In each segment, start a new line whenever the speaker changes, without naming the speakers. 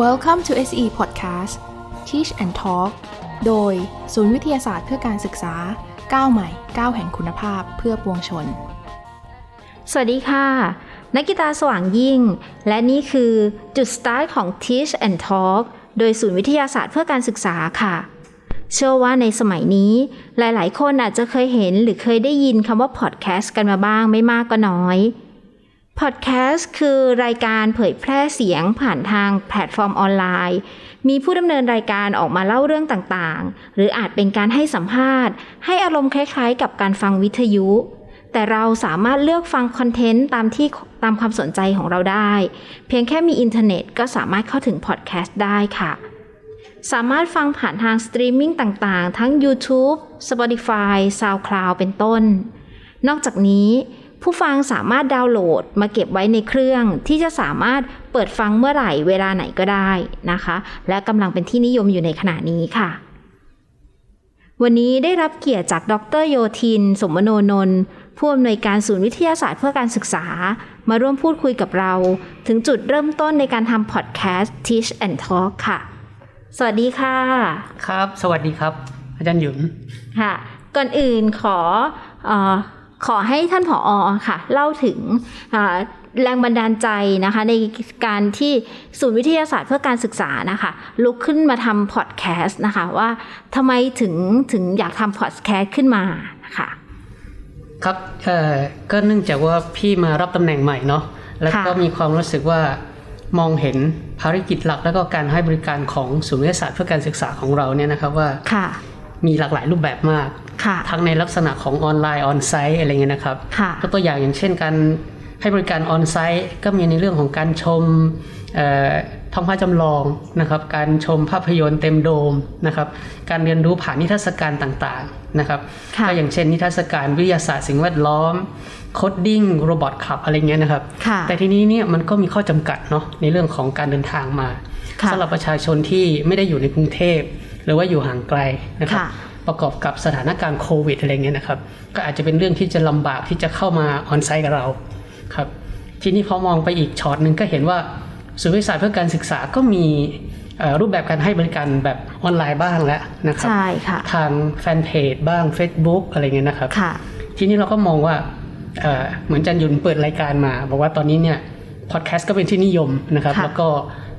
Welcome to SE Podcast Teach and Talk โดย ศูนย์วิทยาศาสตร์เพื่อการศึกษาก้าวใหม่ก้าวแห่งคุณภาพเพื่อปวงชน
สวัสดีค่ะ นักกีตาสว่างยิ่ง และนี่คือจุดสตาร์ทของ Teach and Talk โดยศูนย์วิทยาศาสตร์เพื่อการศึกษาค่ะ เชื่อว่าในสมัยนี้ หลาย ๆ คนอาจจะเคยเห็นหรือเคยได้ยินคำว่า podcast กันมาบ้างไม่มากก็น้อย podcast คือรายการเผยแพร่เสียงผ่านทางแพลตฟอร์มออนไลน์ มีผู้ดำเนินรายการออกมาเล่าเรื่องต่างๆ หรืออาจเป็นการให้สัมภาษณ์ ให้อารมณ์คล้ายๆ กับการฟังวิทยุ แต่เราสามารถเลือกฟังคอนเทนต์ตามที่ตามความสนใจของเราได้ เพียงแค่มีอินเทอร์เน็ตก็สามารถเข้าถึงพอดแคสต์ได้ค่ะสามารถฟังผ่านทางสตรีมมิ่งต่างๆ ทั้ง YouTube, Spotify, SoundCloud เป็นต้น นอกจากนี้ ผู้ฟังสามารถดาวน์โหลดมาเก็บไว้ในเครื่อง ที่จะสามารถเปิดฟังเมื่อไหร่เวลาไหนก็ได้นะคะ และกำลังเป็นที่นิยมอยู่ในขณะนี้ค่ะ วันนี้ได้รับเกียรติจากดรโยธิน สมโนนนท์ผู้อำนวยการศูนย์วิทยาศาสตร์เพื่อการศึกษา มาร่วมพูดคุยกับเรา ถึงจุดเริ่มต้นในการทำพอดแคสต์ Teach and Talk ค่ะ สวัสดีค่ะ
ครับ สวัสดีครับ อาจารย์หยุน
ค่ะ ก่อนอื่นขอเออ ขอให้ท่านผออค่ะ เล่าถึงอ่าแรงบันดาลใจนะคะในการที่ศูนย์วิทยาศาสตร์เพื่อการศึกษานะคะ ลุกขึ้นมาทำพอดแคสต์นะคะว่าทำไมถึงถึงอยากทำพอดแคสต์ขึ้นมานะคะ
ครับเอ่อก็เนื่องจากว่าพี่มารับตำแหน่งใหม่เนาะแล้วก็
ค่ะ
มีความรู้สึกว่ามองเห็นภารกิจหลักแล้วก็การให้บริการของศูนย์วิทยาศาสตร์เพื่อการศึกษาของเราเนี่ยนะครับว่า
ค่ะ
มีหลากหลายรูปแบบมาก
ค่ะ
ทั้งในลักษณะของออนไลน์ออนไซต์อะไรเงี้ยนะครับ
ค่ะ
ก็ตัวอย่างอย่างเช่นการให้บริการออนไซต์ก็มีในเรื่องของการชมเอ่อท้องฟ้าจำลองนะครับ การชมภาพยนตร์เต็มโดมนะครับ การเรียนรู้ผ่านนิทรรศการต่างๆนะครับ
ค่ะ
ก็อย่างเช่นนิทรรศการวิทยาศาสตร์สิ่งแวดล้อมโคดดิ้งโรบอทขับอะไรเงี้ยนะครับ
ค่ะ
แต่ทีนี้เนี่ยมันก็มีข้อจำกัดเนาะในเรื่องของการเดินทางมา
ค่ะ
สำหรับประชาชนที่ไม่ได้อยู่ในกรุงเทพ หรือว่าอยู่ห่างไกลนะครับ
ค่ะ
ประกอบกับสถานการณ์โควิดอะไรเงี้ยนะครับ ก็อาจจะเป็นเรื่องที่จะลำบากที่จะเข้ามาออนไซต์กับเราครับ ทีนี้พอมองไปอีกช็อตหนึ่งก็เห็นว่าศูนย์วิทยาศาสตร์เพื่อการศึกษาก็มีเอ่อรูปแบบการให้บริการแบบออนไลน์บ้างแล้วนะครับ
ใช่ค่ะ
ทางแฟนเพจบ้าง Facebook อะไรเงี้ยนะครับ
ค่ะ
ทีนี้เราก็มองว่าเอ่อเหมือนจันยุนเปิดรายการมา บอกว่าตอนนี้เนี่ยพอดแคสต์ก็เป็นที่นิยมนะครับ
ค่ะ
แล้วก็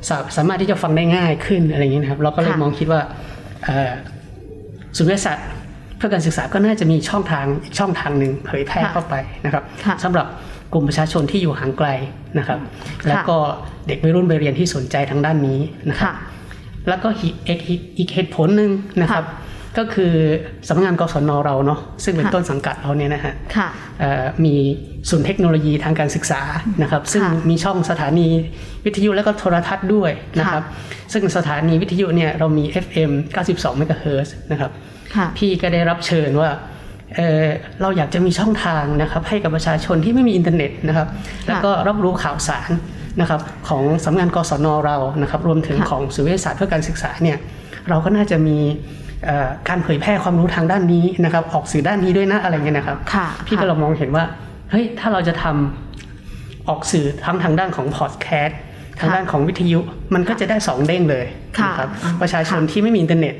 สาสามารถที่จะฟังได้ง่ายขึ้นอะไรอย่างนี้ยนะครับ เราก็เลย
ค่ะ
มองคิดว่า เอ่อศูนย์วิทยาศาสตร์เพื่อการศึกษาก็น่าจะมีช่องทางอีกช่องทางหนึ่งเผยแพร่เข้าไปนะครับ
ค่ะ
สำหรับกลุ่มประชาชนที่อยู่ห่างไกลนะครับ แล้วก็เด็กวัยรุ่นไปเรียนที่สนใจทางด้านนี้นะครับ
ค่ะ
แล้วก็อีกอีกอีกอีกเหตุผลหนึ่งนะครับ ก็คือสำนักงานกศนเราเนาะซึ่งเป็น
ค่ะ
ต้นสังกัดเราเนี่ยนะฮะ
ค่ะ
เอ่อมีศูนย์เทคโนโลยีทางการศึกษานะครับ ซึ่ง
ค่ะ
มีช่องสถานีวิทยุและก็โทรทัศน์ด้วยนะครับ ซึ่งสถานีวิทยุเนี่ยเรามี FM 92 MHz นะครับ
ค่ะ
พี่ก็ได้รับเชิญว่าเอ่อเราอยากจะมีช่องทางนะครับให้กับประชาชนที่ไม่มีอินเทอร์เน็ตนะครับ แล้วก็รับรู้ข่าวสารนะครับของสำนักงานกศนเรานะครับ รวมถึง
ค่ะ
ของศูนย์วิทยาศาสตร์เพื่อการศึกษาเนี่ยเราก็น่าจะมีเอ่อ การเผยแพร่ความรู้ทางด้านนี้นะครับ ออกสื่อด้านนี้ด้วยนะอะไรเงี้ยนะครับ
ค่ะ
พี่ก็เรามองเห็นว่าเฮ้ยถ้าเราจะทำออกสื่อทั้งทางด้านของพอดแคสต์ทางด้านของวิทยุมันก็จะได้สองเด้งเลย
ค่ะ
นะครับ
อ่า
ประชาชนที่ไม่มีอินเทอร์เน็ต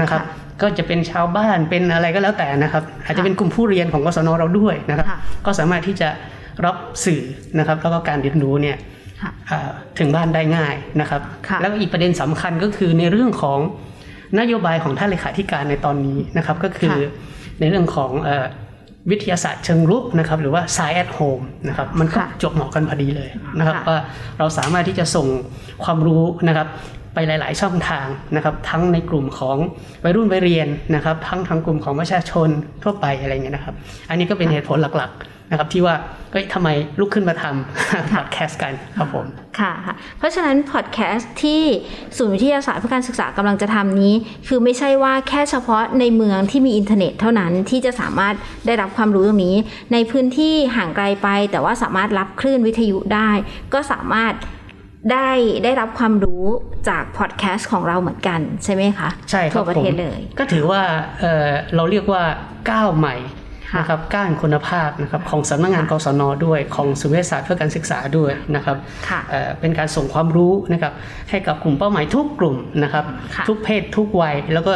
นะครับ
ค่ะ
ก็จะเป็นชาวบ้านเป็นอะไรก็แล้วแต่นะครับ อาจจะเป็นกลุ่มผู้เรียนของกศนเราด้วยนะครับ
ค่ะ
ก็สามารถที่จะรับสื่อนะครับแล้วก็การเรียนรู้เนี่ย
ค่ะ
อ่าถึงบ้านได้ง่ายนะครับ
ค่ะ
แล้วก็อีกประเด็นสำคัญก็คือในเรื่องของ นโยบายของท่านเลขาธิการในตอนนี้นะครับก็คือ
ค่ะ
ในเรื่องของเอ่อวิทยาศาสตร์เชิงรุกนะครับหรือว่า Science at Home นะครับมันก็
ค่ะ
จบเหมาะกันพอดีเลยนะครับ
ค่ะ
ว่าเราสามารถที่จะส่งความรู้นะครับไปหลาย ๆ ช่องทางนะครับทั้งในกลุ่มของวัยรุ่นวัยเรียนนะครับทั้งทางกลุ่มของประชาชนทั่วไปอะไรเงี้ยนะครับ อันนี้ก็เป็นเหตุผลหลัก ๆ นะครับที่ว่าเฮ้ยทำไมลุกขึ้นมาทำพอดแคสต์กันครับผม
ค่ะค่ะเพราะฉะนั้นพอดแคสต์ที่ศูนย์วิทยาศาสตร์เพื่อการศึกษากำลังจะทำนี้ คือไม่ใช่ว่าแค่เฉพาะในเมืองที่มีอินเทอร์เน็ตเท่านั้นที่จะสามารถได้รับความรู้ตรงนี้ ในพื้นที่ห่างไกลไป แต่ว่าสามารถรับคลื่นวิทยุได้ ก็สามารถได้ได้รับความรู้จากพอดแคสต์ของเราเหมือนกันใช่ไหมคะ
ใช่ครั
ทั่
บ
วประ
ผม
เทศเลย
ก็ถือว่าเอ่อเราเรียกว่าก้าวใหม่
ค่ะ
นะครับก้านคุณภาพนะครับของสำนักงานกศนด้วยของศูนย์วิทยาศาสตร์เพื่อการศึกษาด้วยนะครับ
ค่ะ
เอ่อเป็นการส่งความรู้นะครับให้กับกลุ่มเป้าหมายทุกกลุ่มนะครับ
ค่ะ
ทุกเพศทุกวัยแล้วก็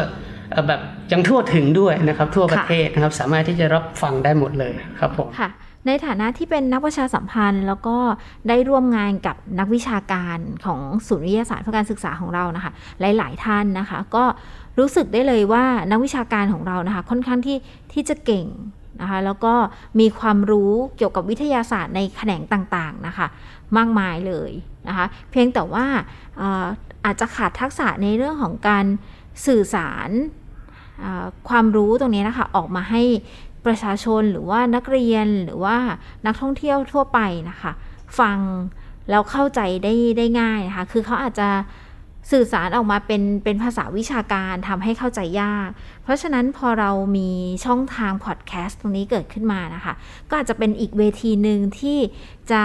เอ่อแบบยังทั่วถึงด้วยนะครับทั่วประ
ค่ะ
เทศนะครับสามารถที่จะรับฟังได้หมดเลยครับผม
ค่ะในฐานะที่เป็นนักประชาสัมพันธ์ แล้วก็ได้ร่วมงานกับนักวิชาการของศูนย์วิทยาศาสตร์เพื่อการศึกษาของเรานะคะ หลาย ๆ ท่านนะคะ ก็รู้สึกได้เลยว่านักวิชาการของเรานะคะ ค่อนข้างที่ที่จะเก่ง นะคะแล้วก็มีความรู้เกี่ยวกับวิทยาศาสตร์ในแขนงต่างๆนะคะมากมายเลยนะคะเพียงแต่ว่าเอ่อาจจะขาดทักษะในเรื่องของการสื่อสารความรู้ตรงนี้นะคะออกมาให้ประชาชนหรือว่านักเรียนหรือว่านักท่องเที่ยวทั่วไปนะคะ ฟังแล้วเข้าใจได้ได้ง่ายนะคะคือเขาอาจจะ สื่อสารออกมาเป็นเป็นภาษาวิชาการทำให้เข้าใจยาก เพราะฉะนั้นพอเรามีช่องทางพอดแคสต์ตรงนี้เกิดขึ้นมานะคะ ก็อาจจะเป็นอีกเวทีหนึ่งที่จะ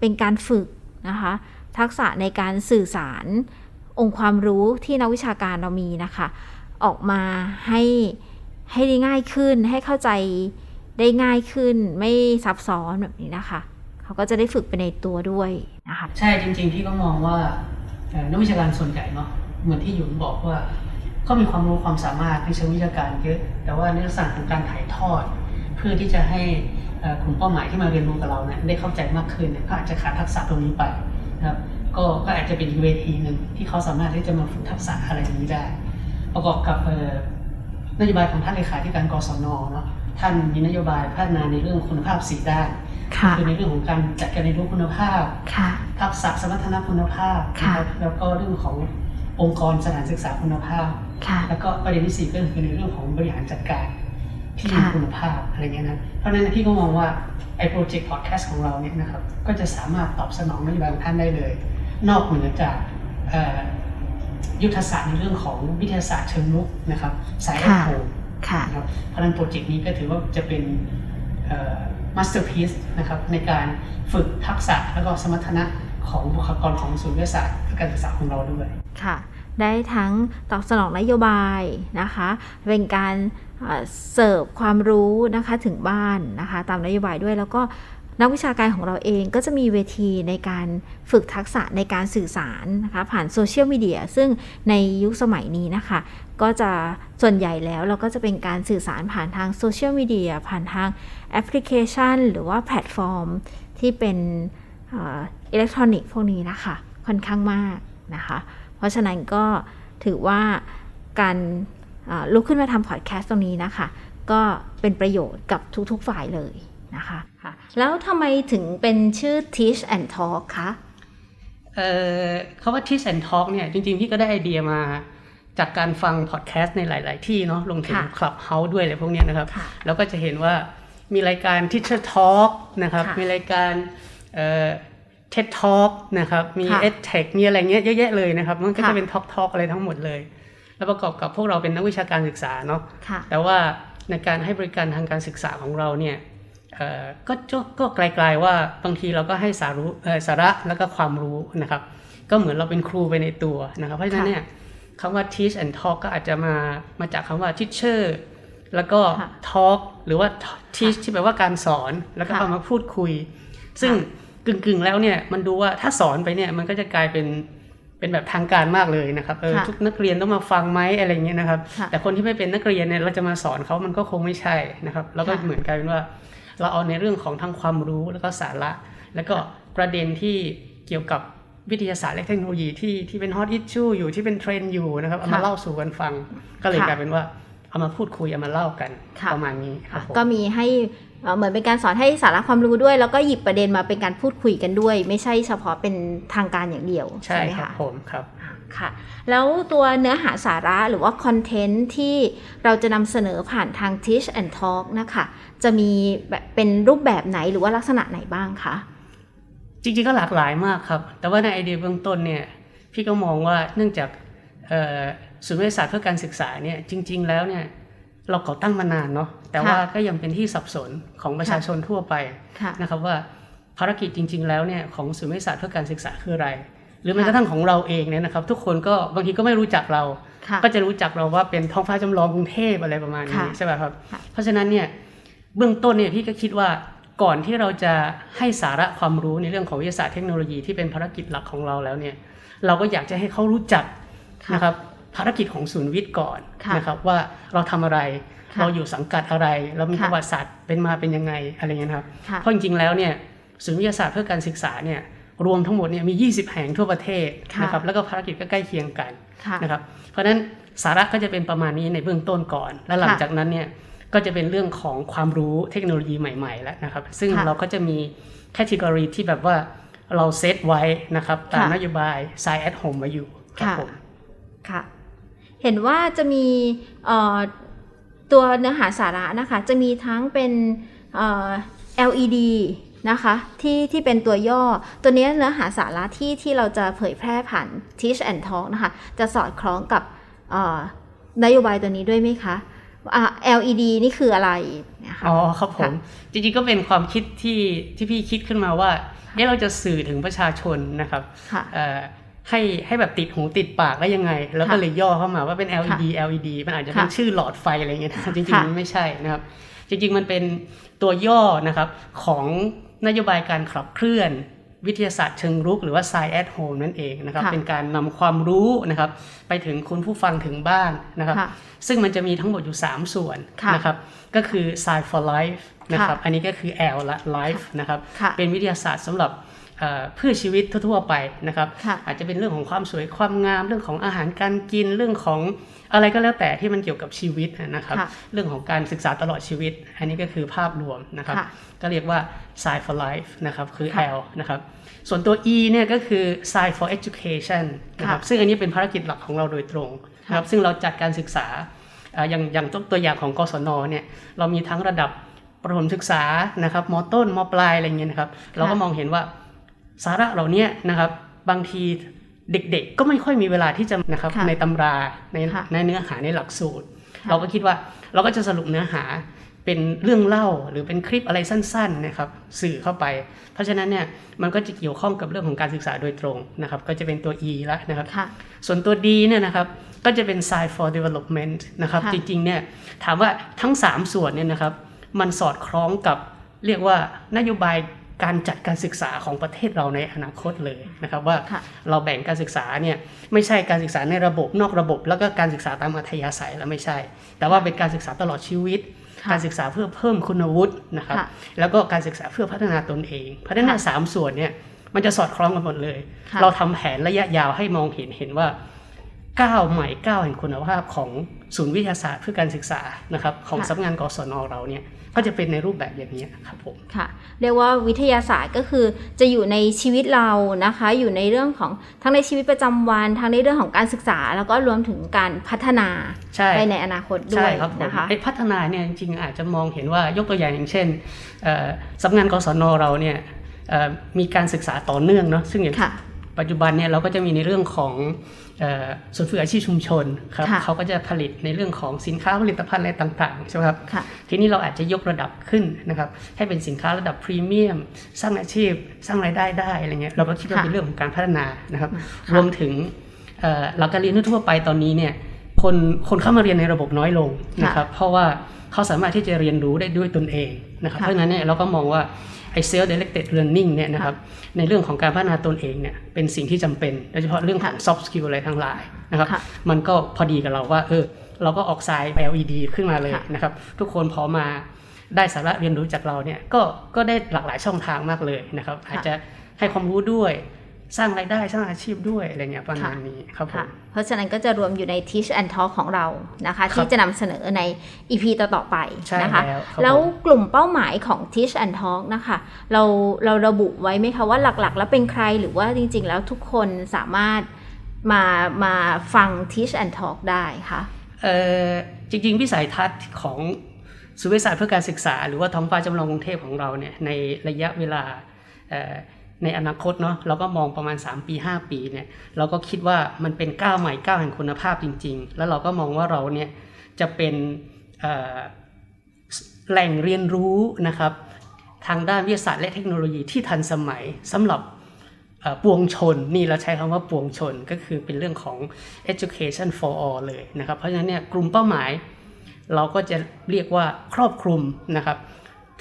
เป็นการฝึกนะคะ ทักษะในการสื่อสารองค์ความรู้ที่นักวิชาการเรามีนะคะ ออกมาให้ให้ได้ง่ายขึ้นให้เข้าใจได้ง่ายขึ้นไม่ซับซ้อนแบบนี้นะคะ เขาก็จะได้ฝึกไปในตัวด้วยนะคะ
ใช่จริงๆพี่ก็มองว่า นักวิชาการส่วนใหญ่เนาะเหมือนที่หยุนบอกว่าเขามีความรู้ความสามารถในเชิงวิชาการเยอะแต่ว่าในลักษณะของการถ่ายทอด เพื่อที่จะให้เอ่อกลุ่มเป้าหมายที่มาเรียนรู้กับเราเนี่ยได้เข้าใจมากขึ้นเนี่ยก็อาจจะขาดทักษะตรงนี้ไปนะครับก็ก็อาจจะเป็นอีกเวทีหนึ่งที่เขาสามารถที่จะมาฝึกทักษะอะไรอย่างนี้ได้ ประกอบกับเอ่อนโยบายของท่านเลขาธิการกศนเนาะท่านมีนโยบายพัฒนาในเรื่องคุณภาพสีด้าน
ค่ะ
คือในเรื่องของการจัดการเรียนรู้คุณภาพ
ค่ะ
ทักษะสมรรถนะคุณภาพ
ค่ะ
นะครับแล้วก็เรื่องขององค์กรสถานศึกษาคุณภาพ
ค่ะ
แล้วก็ประเด็นที่สี่ก็คือในเรื่องของบริหารจัดการที่มี
ค่ะ
คุณภาพอะไรเงี้ยนะเพราะฉะนั้นพี่ก็มองว่าไอ้โปรเจกต์พอดแคสต์ของเราเนี่ยนะครับก็จะสามารถตอบสนองนโยบายของท่านได้เลย นอกเหนือจากเอ่อยุทธศาสตร์ในเรื่องของวิทยาศาสตร์เชิงรุกนะครับสายแอด
ค่ะ
โฮ
ค่ะ
นะครับเพราะฉะนั้นโปรเจกต์นี้ก็ถือว่าจะเป็นมาสเตอร์พี e นะครับในการฝึกทักษะแล้วก็สมรรถนะ ของบุคลากรของศูนย์วิทยาศาสตร์การศึกษาของเราด้วย
ค่ะ ได้ทั้งตอบสนองนโยบายนะคะ เป็นการเสิร์ฟความรู้นะคะถึงบ้านนะคะ ตามนโยบายด้วยแล้วก็นักวิชาการของเราเองก็จะมีเวทีในการฝึกทักษะในการสื่อสารนะคะผ่านโซเชียลมีเดียซึ่งในยุคสมัยนี้นะคะ ก็จะส่วนใหญ่แล้วเราก็จะเป็นการสื่อสารผ่านทางโซเชียลมีเดียผ่านทางแอปพลิเคชัน หรือว่าแพลตฟอร์มที่เป็น อิเล็กทรอนิกส์พวกนี้นะคะค่อนข้างมากนะคะเพราะฉะนั้นก็ถือว่าการอ่าลุกขึ้นมาทำพอดแคสต์ตรงนี้นะคะ ก็เป็นประโยชน์กับทุกๆฝ่ายเลยนะคะค่ะแล้วทำไมถึงเป็นชื่อ Teach and Talk คะ
เอ่อคาว่า Teach and Talk เนี่ยจริงๆ พี่ก็ได้ไอเดียมาจากการฟังพอดแคสต์ในหลาย ๆ ที่เนาะลงถึง
ค่ะ
Clubhouse ด้วยอะไรพวกเนี้ยนะครับ
ค่ะ
แล้วก็จะเห็นว่ามีรายการ Teacher Talk นะครับ
ค่ะ
มีรายการ เอ่อ TED Talk นะครับ มี
ค่ะ
EdTech มีอะไรเงี้ยเยอะแยะเลยนะครับ มันก็
ค่ะ
จะเป็น Talk Talk อะไรทั้งหมดเลย แล้วประกอบกับพวกเราเป็นนักวิชาการศึกษาเนาะ
ค่ะ
แต่ว่าในการให้บริการทางการศึกษาของเราเนี่ยเอ่อก็ก็ก็ไกลๆว่าบางทีเราก็ให้สารู้เอ่อสาระแล้วก็ความรู้นะครับ ก็เหมือนเราเป็นครูไปในตัวนะครับ เพราะฉะนั้นเนี่ยคำว่า teach and talk ก็อาจจะมามาจากคำว่า teacher แล้วก็
ค่ะ
talk หรือว่า teach ที่แปลว่าการสอนแล้วก็
ค่ะ
เอามาพูดคุย ซึ่ง กึ่งๆแล้วเนี่ยมันดูว่าถ้าสอนไปเนี่ยมันก็จะกลายเป็นเป็นแบบทางการมากเลยนะครับเออ
ค่ะ
ทุกนักเรียนต้องมาฟังไหมอะไรเงี้ยนะครับ
ค่ะ
แต่คนที่ไม่เป็นนักเรียนเนี่ยเราจะมาสอนเขามันก็คงไม่ใช่นะครับ แล้วก็
ค่ะ
เหมือนกลายเป็นว่า เราเอาในเรื่องของทั้งความรู้แล้วก็สาระ แล้วก็ประเด็นที่เกี่ยวกับวิทยาศาสตร์และเทคโนโลยีที่ที่เป็นฮอตอิชชูอยู่ที่เป็นเทรนด์อยู่นะครับเอามา
ค่ะ
เล่าสู่กันฟังก็เลย
ค่ะ
กลายเป็นว่า เอามาพูดคุยเอามาเล่ากัน
ค่ะ
ประมาณนี้ครับผม
ก็มีให้เอ่อเหมือนเป็นการสอนให้สาระความรู้ด้วย แล้วก็หยิบประเด็นมาเป็นการพูดคุยกันด้วย ไม่ใช่เฉพาะเป็นทางการอย่างเดียว
ใช่
ไหม
ครับ
คะ
ผมครับ
ค่ะ แล้วตัวเนื้อหาสาระหรือว่าคอนเทนต์ที่เราจะนำเสนอผ่านทาง Teach and Talk นะคะ จะมีแบบเป็นรูปแบบไหนหรือว่าลักษณะไหนบ้างคะ
จริงๆก็หลากหลายมากครับ แต่ว่าในไอเดียเบื้องต้นเนี่ย พี่ก็มองว่าเนื่องจากเอ่อ ศูนย์วิทยาศาสตร์เพื่อการศึกษาเนี่ยจริง ๆ แล้วเนี่ยเราก่อตั้งมานานเนาะแต่ว่าก็ยังเป็นที่สับสนของประชาชนทั่วไป
ค่ะ
นะครับว่าภารกิจจริง ๆ แล้วเนี่ยของศูนย์วิทยาศาสตร์เพื่อการศึกษาคืออะไร หรือแม้
ค่ะ
กระทั่งของเราเองเนี่ยนะครับ ทุกคนก็บางทีก็ไม่รู้จักเรา
ค่ะ
ก็จะรู้จักเราว่าเป็นท้องฟ้าจำลองกรุงเทพอะไรประมาณนี้
ค่ะ
ใช่ป่ะครับ
ค่ะ
เพราะฉะนั้นเนี่ยเบื้องต้นเนี่ยพี่ก็คิดว่าก่อนที่เราจะให้สาระความรู้ในเรื่องของวิทยาศาสตร์เทคโนโลยีที่เป็นภารกิจหลักของเราแล้วเนี่ยเราก็อยากจะให้เขารู้จัก
ค่ะ
นะครับภารกิจของศูนย์วิทย์ก่อน
ค่ะ
นะครับว่าเราทำอะไร
ค่ะ
เราอยู่สังกัดอะไรเรามี
ค่ะ
ประวัติศาสตร์เป็นมาเป็นยังไงอะไรเงี้ยนะครับ
ค่ะ
เพราะจริงๆแล้วเนี่ยศูนย์วิทยาศาสตร์เพื่อการศึกษาเนี่ยรวมทั้งหมดเนี่ยมี 20 แห่งทั่วประเทศ
ค่ะ
นะครับแล้วก็ภารกิจก็ใกล้เคียงกัน
ค่ะ
นะครับเพราะฉะนั้นสาระก็จะเป็นประมาณนี้ในเบื้องต้นก่อน และหลัง
ค่ะ
จากนั้นเนี่ยก็จะเป็นเรื่องของความรู้เทคโนโลยีใหม่ๆแล้วนะครับ ซึ่ง
ค่ะ
เราก็จะมีแคตตากรีที่แบบว่าเราเซตไว้นะครับตาม
ค่ะ
นโยบาย Science at Home มาอยู่ครับ
ค่ะ
ผม
ค่ะ เห็นว่าจะมีเอ่อตัวเนื้อหาสาระนะคะ จะมีทั้งเป็นเอ่อ LED นะคะที่ที่เป็นตัวย่อตัวเนี้ยเนื้อหาสาระที่ที่เราจะเผยแพร่ผ่าน Teach and Talk นะคะ จะสอดคล้องกับเอ่อนโยบายตัวนี้ด้วยไหมคะอ่า LED นี่คืออะไรนะคะ
อ๋อครับผม จริงๆก็เป็นความคิดที่ที่พี่คิดขึ้นมาว่าเอ๊ะเราจะสื่อถึงประชาชนนะครับ
ค่ะ
เอ่อ ให้ให้แบบติดหูติดปากได้ยังไง แล้วก็
ค่ะ
เลยย่อเข้ามาว่าเป็น LED LED มันอาจจะเป็น
ค่ะ
ชื่อหลอดไฟอะไรเงี้ยนะจริง
ค่ะ
ๆมันไม่ใช่นะครับ จริงๆมันเป็นตัวย่อนะครับของนโยบายการขับเคลื่อนวิทยาศาสตร์เชิงรุกหรือว่า Science at Home นั่นเองนะครับ
ค่ะ
เป็นการนำความรู้นะครับไปถึงคุณผู้ฟังถึงบ้านนะครับ
ค่ะ
ซึ่งมันจะมีทั้งหมดอยู่ 3 ส่วน
ค่ะ
นะครับ ก็คือ Science for Life นะครับ
ค่ะ
อันนี้ก็คือ L ละ Life นะครับ
ค่ะ
เป็นวิทยาศาสตร์สำหรับ เอ่อเพื่อชีวิตทั่วๆไปนะครับ
ค่ะ
อาจจะเป็นเรื่องของความสวยความงาม เรื่องของอาหารการกินเรื่องของอะไรก็แล้วแต่ที่มันเกี่ยวกับชีวิตนะครับ
ค่ะ
เรื่องของการศึกษาตลอดชีวิต อันนี้ก็คือภาพรวมนะครับ
ค่ะ
ก็เรียกว่า Science for Life นะครับ คือ
ค่ะ
L นะครับ ส่วนตัว E เนี่ยก็คือ Science for Education นะครับ
ค่ะ
ซึ่งอันนี้เป็นภารกิจหลักของเราโดยตรงนะครับซึ่งเราจัดการศึกษาเอ่ออย่างอย่างตัวตัวอย่างของกศนเนี่ยเรามีทั้งระดับประถมศึกษานะครับมต้นมปลายอะไรเงี้ยนะครับ เราก็มองเห็นว่า สาระเหล่านี้นะครับบางทีเด็กๆ ก็ไม่ค่อยมีเวลาที่จะนะครับ
ค่ะ
ในตำราใน
ค่ะ
ในเนื้อหาในหลักสูตร
ค่ะ
เราก็คิดว่าเราก็จะสรุปเนื้อหาเป็นเรื่องเล่าหรือเป็นคลิปอะไรสั้นๆนะครับสื่อเข้าไป เพราะฉะนั้นเนี่ยมันก็จะเกี่ยวข้องกับเรื่องของการศึกษาโดยตรงนะครับก็จะเป็นตัว E แล้วนะครับ
ค่ะ
ส่วนตัว D เนี่ยนะครับก็จะเป็น Science for Development นะครับ
ค่ะ
จริงๆเนี่ยถามว่าทั้ง 3 ส่วนเนี่ยนะครับมันสอดคล้องกับเรียกว่านโยบาย การจัดการศึกษาของประเทศเราในอนาคตเลยนะครับว่า
ค่ะ
เราแบ่งการศึกษาเนี่ยไม่ใช่การศึกษาในระบบนอกระบบ แล้วก็การศึกษาตามอัธยาศัยแล้วไม่ใช่ แต่ว่าเป็นการศึกษาตลอดชีวิต
ค่ะ
การศึกษาเพื่อเพิ่มคุณวุฒินะครับ
ค่ะ
แล้วก็การศึกษาเพื่อพัฒนาตนเองเพราะฉะนั้น
ค่ะ
สามส่วนเนี่ยมันจะสอดคล้องกันหมดเลย
ค่ะ
เราทำแผนระยะยาวให้มองเห็นเห็นว่า ก้าวใหม่ก้าวแห่งคุณภาพของศูนย์วิทยาศาสตร์เพื่อการศึกษานะครับของ
ค่ะ
สำนักงานกศนเราเนี่ยก็จะเป็นในรูปแบบอย่างนี้ครับผม
ค่ะเรียกว่าวิทยาศาสตร์ก็คือจะอยู่ในชีวิตเรานะคะ อยู่ในเรื่องของทั้งในชีวิตประจำวัน ทั้งในเรื่องของการศึกษา แล้วก็รวมถึงการพัฒนา
ใช่
ไปในอนาคตด้
ใช่
วย
ครับผม
นะคะ
ไอ้พัฒนาเนี่ยจริงๆอาจจะมองเห็นว่ายกตัวอย่างอย่างเช่นเอ่อสำนักงานกศนเราเนี่ยเอ่อมีการศึกษาต่อเนื่องเนาะซึ่งอย่าง
ค่ะ
ปัจจุบันเนี่ยเราก็จะมีในเรื่องของเอ่อศูนย์ฝึกอาชีพชุมชนครับ
ค่ะ
เขาก็จะผลิตในเรื่องของสินค้าผลิตภัณฑ์อะไรต่างๆใช่ไหมครับ
ค่ะ
ทีนี้เราอาจจะยกระดับขึ้นนะครับให้เป็นสินค้าระดับพรีเมียม สร้างอาชีพ สร้างรายได้ได้อะไรเงี้ยเราก็คิดว่า
ค่ะ
เป็นเรื่องของการพัฒนานะครับ
ค่ะ
รวมถึงเอ่อหลักการเรียนทั่วไปตอนนี้เนี่ยคนคนเข้ามาเรียนในระบบน้อยลงนะครับเพราะว่าเขาสามารถที่จะเรียนรู้ได้ด้วยตนเองนะครับ
ค่ะ
เพราะฉะนั้นเนี่ยเราก็มองว่า ไอ้ self directed learning เนี่ยนะครับในเรื่องของการพัฒนาตนเองเนี่ยเป็นสิ่งที่จำเป็นโดยเฉพาะเรื่องของ soft skill อะไรทั้งหลายนะครับ
ค่ะ
มันก็พอดีกับเราว่าเออเราก็ออกไซด์ LED ขึ้นมาเลย
ค่ะ
นะครับทุกคนพอมาได้สาระเรียนรู้จากเราเนี่ยก็ก็ได้หลากหลายช่องทางมากเลยนะครับอาจจะให้ความรู้ด้วย สร้างรายได้สร้างอาชีพด้วยอะไรเงี้ยประมาณนี้ครับผ
ค่ะ
ม
เพราะฉะนั้นก็จะรวมอยู่ใน Teach and Talk ของเรานะคะ
ครับ
ที่จะนำเสนอใน EP ต่อๆไป
ใช่
นะคะ
แล้วครับ
แล้ว
ผม
กลุ่มเป้าหมายของ Teach and Talk นะคะ เราเราระบุไว้ไหมคะว่าหลักๆ แล้วเป็นใครหรือว่าจริง ๆ แล้วทุกคนสามารถมามาฟัง Teach and Talk ได้คะ
เอ่อจริงๆ วิสัยทัศน์ของศูนย์วิทยาศาสตร์เพื่อการศึกษา หรือว่าท้องฟ้าจำลองกรุงเทพของเราเนี่ยในระยะเวลาเอ่อ ในอนาคตเนาะเราก็มองประมาณ 3 ปี 5 ปีเนี่ยเราก็คิดว่ามันเป็นก้าวใหม่ก้าวแห่งคุณภาพจริง ๆ แล้วเราก็มองว่าเราเนี่ยจะเป็นแหล่งเรียนรู้นะครับทางด้านวิทยาศาสตร์และเทคโนโลยีที่ทันสมัยสำหรับปวงชนนี่เราใช้คำว่าปวงชนก็คือเป็นเรื่องของ education for all เลยนะครับ เพราะฉะนั้นเนี่ยกลุ่มเป้าหมาย เราก็จะเรียกว่าครอบคลุมนะครับ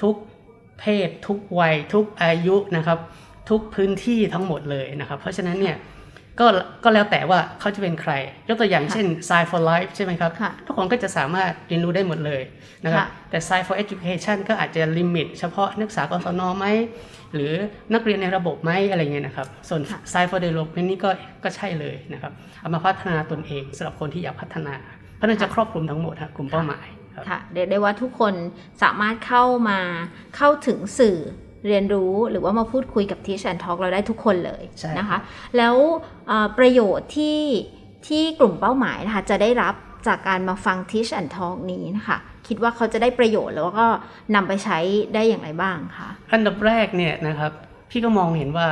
ทุกเพศ ทุกวัย ทุกอายุนะครับ ทุกพื้นที่ทั้งหมดเลยนะครับ เพราะฉะนั้นเนี่ยก็ก็แล้วแต่ว่าเขาจะเป็นใคร ยกตัวอย่าง
ค่ะ
เช่น Science for Life ใช่ไหมครับ
ค่ะ
ทุกคนก็จะสามารถเรียนรู้ได้หมดเลยนะครับ
ค่ะ
แต่ Science for Education ก็อาจจะลิมิตเฉพาะนักศึกษากศนไหม หรือนักเรียนในระบบไหมอะไรเงี้ยนะครับ ส่วน
ค่ะ
Science for Development นี่ก็ก็ใช่เลยนะครับ เอามาพัฒนาตนเองสำหรับคนที่อยากพัฒนา เพราะนั่นจะครอบคลุมทั้งหมดครับกลุ่มเป้าหมายครับ
ค่ะเรียกได้ว่าทุกคนสามารถเข้ามาเข้าถึงสื่อ เรียนรู้หรือว่ามาพูดคุยกับ Teach and Talk เราได้ทุกคนเลย
ใช่
นะคะ แล้วเอ่อประโยชน์ที่ที่กลุ่มเป้าหมายนะคะจะได้รับจากการมาฟัง Teach and Talk นี้นะคะ คิดว่าเขาจะได้ประโยชน์แล้วก็นำไปใช้ได้อย่างไรบ้างคะ
อันดับแรกเนี่ยนะครับ พี่ก็มองเห็นว่า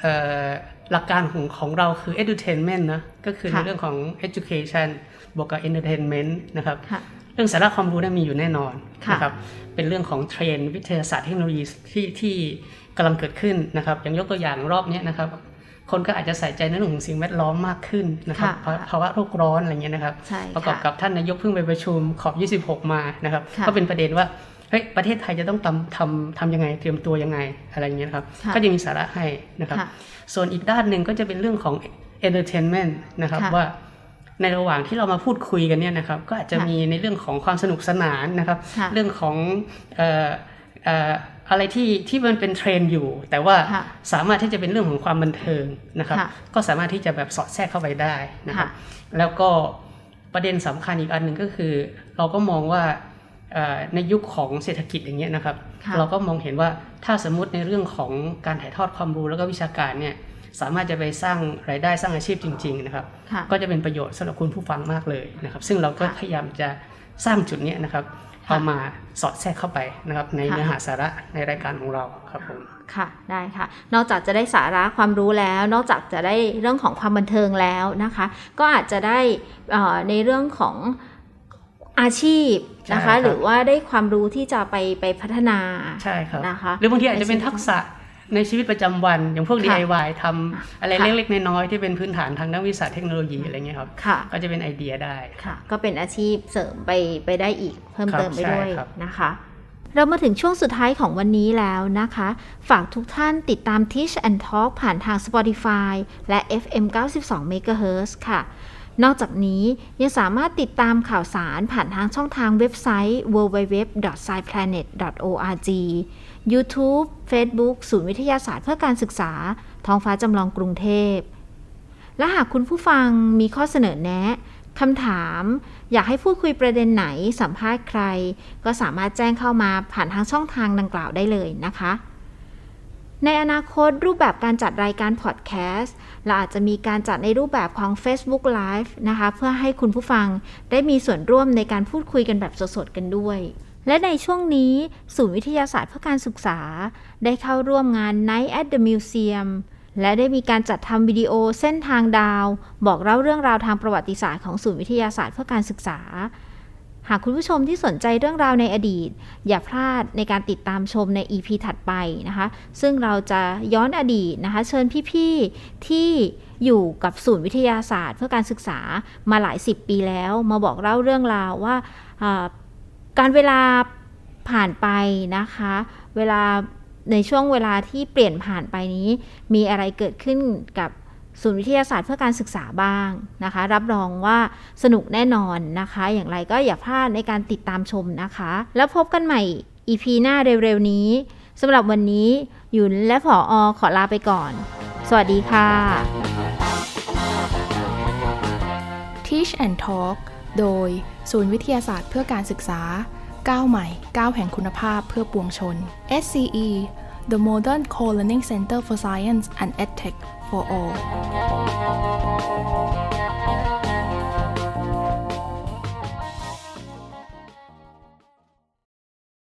เอ่อหลักการของของเราคือ edutainment นะ ก็คือใน
ค่ะ
เรื่องของ education บวกกับ entertainment นะครับ
ค่ะ
เรื่องสาระความรู้เนยมีอยู่แน่นอน
ค่ะ
นะครับเป็นเรื่องของเทรนด์วิทยาศาสตร์เทคโนโลยีที่ที่กำลังเกิดขึ้นนะครับอย่างยกตัวอย่างรอบเนี้ยนะครับ คนก็อาจจะใส่ใจในเรื่องของสิ่งแวดล้อมมากขึ้นนะครับ
ค่ะ
ภาภาวะโลกร้อนอะไรเงี้ยนะครับ
ใช่
ประกอบ
ค่ะ
กับท่านนายกเพิ่งไปประชุมขอบ 26 มานะครับ
ค่ะ
ก็เป็นประเด็นว่าเฮ้ยประเทศไทยจะต้องทำทำทำยังไงเตรียมตัวยังไงอะไรอย่างเงี้ยนะครับ
ค่ะ
ก็จะมีสาระให้นะครับ
ค่ะ
ส่วนอีกด้านหนึ่งก็จะเป็นเรื่องของ entertainment นะครับ
ค่ะ
ว่า ในระหว่างที่เรามาพูดคุยกันเนี่ยนะครับ ก็อาจจะ
ค่ะ
มีในเรื่องของความสนุกสนานนะครับ
ค่ะ
เรื่องของเอ่อเอ่ออะไรที่ที่มันเป็นเทรนด์อยู่ แต่ว่า
ค่ะ
สามารถที่จะเป็นเรื่องของความบันเทิงนะครับ
ค่ะ
ก็สามารถที่จะแบบสอดแทรกเข้าไปได้นะครับ
ค่ะ
แล้วก็ประเด็นสำคัญอีกอันหนึ่งก็คือ เราก็มองว่าเอ่อในยุคของเศรษฐกิจอย่างเงี้ยนะครับ
ค่ะ
เราก็มองเห็นว่าถ้าสมมติในเรื่องของการถ่ายทอดความรู้แล้วก็วิชาการเนี่ย สามารถจะไปสร้างรายได้สร้างอาชีพจริง ๆ นะครับ
ค่ะ
ก็จะเป็นประโยชน์สำหรับคุณผู้ฟังมากเลยนะครับ ซึ่งเราก็
ค่ะ
พยายามจะสร้างจุดเนี้ยนะครับ
ค่ะ
เอามาสอดแทรกเข้าไปนะครับใน
ค่ะ
เนื้อหาสาระในรายการของเราครับผม
ค่ะได้ค่ะ นอกจากจะได้สาระความรู้แล้ว นอกจากจะได้เรื่องของความบันเทิงแล้วนะคะ ก็อาจจะได้เอ่อในเรื่องของอาชีพนะ
ใช่ครั
คะ
บ
หรือว่าได้ความรู้ที่จะไปไปพัฒนา
ใช่ครับ
นะคะ
หรือบางทีอาจจะเป็นทักษะ ในชีวิตประจำวัน อย่างพวก
ค่ะ
DIY ทำอะไร
ค่ะ
เล็กๆน้อยๆที่เป็นพื้นฐานทางด้านวิทยาศาสตร์เทคโนโลยีอะไรเงี้ยครับ
ค่ะ
ก็จะเป็นไอเดียได้
ค่ะ ก็เป็นอาชีพเสริมไปไปได้อีกเพิ่ม
ครับ
เติมไปด้วย
ใช่ครับ
นะคะ เรามาถึงช่วงสุดท้ายของวันนี้แล้วนะคะ ฝากทุกท่านติดตาม Teach and Talk ผ่านทาง Spotify และ FM 92 MHz ค่ะ นอกจากนี้ยังสามารถติดตามข่าวสารผ่านทางช่องทางเว็บไซต์ www.sciplanet.org YouTube Facebook ศูนย์วิทยาศาสตร์เพื่อการศึกษา ท้องฟ้าจำลองกรุงเทพ และหากคุณผู้ฟังมีข้อเสนอแนะคำถาม อยากให้พูดคุยประเด็นไหนสัมภาษณ์ใคร ก็สามารถแจ้งเข้ามาผ่านทางช่องทางดังกล่าวได้เลยนะคะ ในอนาคตรูปแบบการจัดรายการพอดแคสต์ เราอาจจะมีการจัดในรูปแบบของ Facebook Live นะคะ เพื่อให้คุณผู้ฟังได้มีส่วนร่วมในการพูดคุยกันแบบสดๆกันด้วย และในช่วงนี้ศูนย์วิทยาศาสตร์เพื่อการศึกษา ได้เข้าร่วมงาน Night at the Museum และได้มีการจัดทำวิดีโอเส้นทางดาว บอกเล่าเรื่องราวทางประวัติศาสตร์ของศูนย์วิทยาศาสตร์เพื่อการศึกษา หากคุณผู้ชมที่สนใจเรื่องราวในอดีต อย่าพลาดในการติดตามชมใน EP ถัดไปนะคะ ซึ่งเราจะย้อนอดีตนะคะ เชิญพี่ๆที่อยู่กับศูนย์วิทยาศาสตร์ เพื่อการศึกษามาหลายสิบปีแล้ว มาบอกเล่าเรื่องราวว่าการเวลาผ่านไปนะคะ เวลาในช่วงเวลาที่เปลี่ยนผ่านไปนี้ มีอะไรเกิดขึ้นกับ ศูนย์วิทยาศาสตร์เพื่อการศึกษาบ้างนะคะ รับรองว่าสนุกแน่นอนนะคะ อย่างไรก็อย่าพลาดในการติดตามชมนะคะ แล้วพบกันใหม่ EP หน้าเร็วๆนี้สำหรับวันนี้หยุนและผออขอลาไปก่อน สวัสดีค่ะ
Teach and Talk โดย ศูนย์วิทยาศาสตร์เพื่อการศึกษาก้าวใหม่ก้าวแห่งคุณภาพเพื่อปวงชน SCE The Modern Co-Learning Center for Science and EdTech for All